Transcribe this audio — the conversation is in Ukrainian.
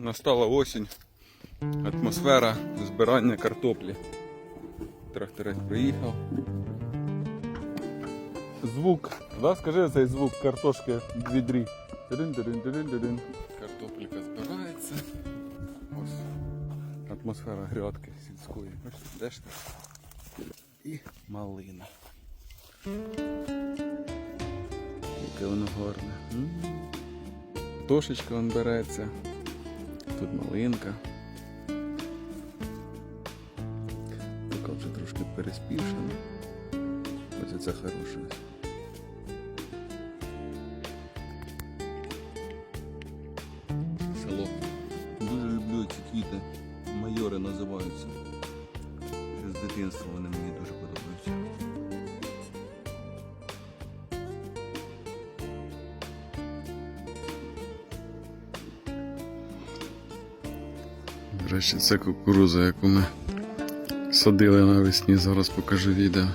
настала осінь, атмосфера збирання картоплі. Тракторець приїхав. Звук, да, скажи цей звук картошки в відрі. Картопелька збирається. Ось атмосфера грядки сільської. Бачите, дешка. І малина. Яке воно гарне. М. Тошечка вон береться. Тут малинка. Така вже трошки переспішена. Ось це хороше. Село. Дуже люблю ці квіти. Майори називаються. З дитинства вони мені Речі, це кукуруза, яку ми садили навесні, зараз покажу відео.